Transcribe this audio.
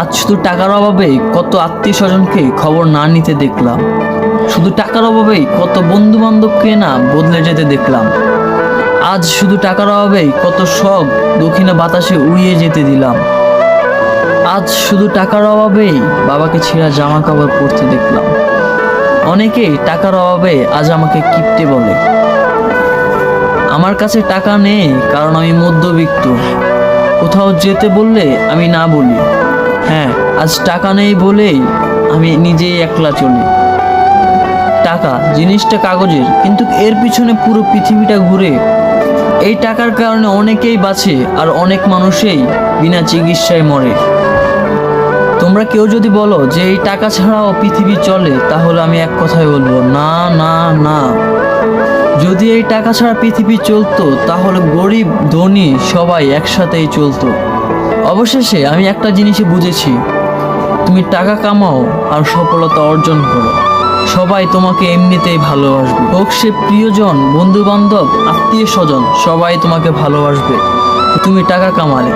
আজ শুধু টাকার অভাবে কত আত্মীয় স্বজনকে খবর না নিতে দেখলাম। শুধু টাকার অভাবেই কত বন্ধু বান্ধবকে না বদলে যেতে দেখলাম। আজ শুধু টাকার অভাবেই কত শখ দক্ষিণে বাতাসে উড়িয়ে যেতে দিলাম। আজ শুধু টাকার অভাবেই বাবাকে ছেঁড়া জামা কাপড় পরতে দেখলাম। অনেকেই টাকার অভাবে আজ আমাকে কিপটে বলে। আমার কাছে টাকা নেই, কারণ আমি মধ্যবিত্ত। কোথাও যেতে বললে আমি না বলি। হ্যাঁ আজ টাকা নেই বলেই আমি নিজেই একলা চলি। টাকা, জিনিসটা কাগজের, কিন্তু এর পিছনে পুরো পৃথিবীটা ঘুরে। এই টাকার কারণে অনেকেই বাঁচে আর অনেক মানুষই বিনা চিকিৎসায় মরে। তোমরা কেউ যদি বলো যে এই টাকা ছাড়াও পৃথিবী চলে, তাহলে আমি এক কথাই বলব, না না না। যদি এই টাকা ছাড়া পৃথিবী চলতো, তাহলে গরিব, ধনী সবাই একসাথেই চলতো। অবশেষে আমি একটা জিনিসে বুঝেছি। তুমি টাকা কামাও আর সফলতা অর্জন করো। সবাই তোমাকে এমনিতেই ভালোবাসবে। হোক সে প্রিয়জন বন্ধু বান্ধব আত্মীয় স্বজন সবাই তোমাকে ভালোবাসবে। তুমি টাকা কামালে।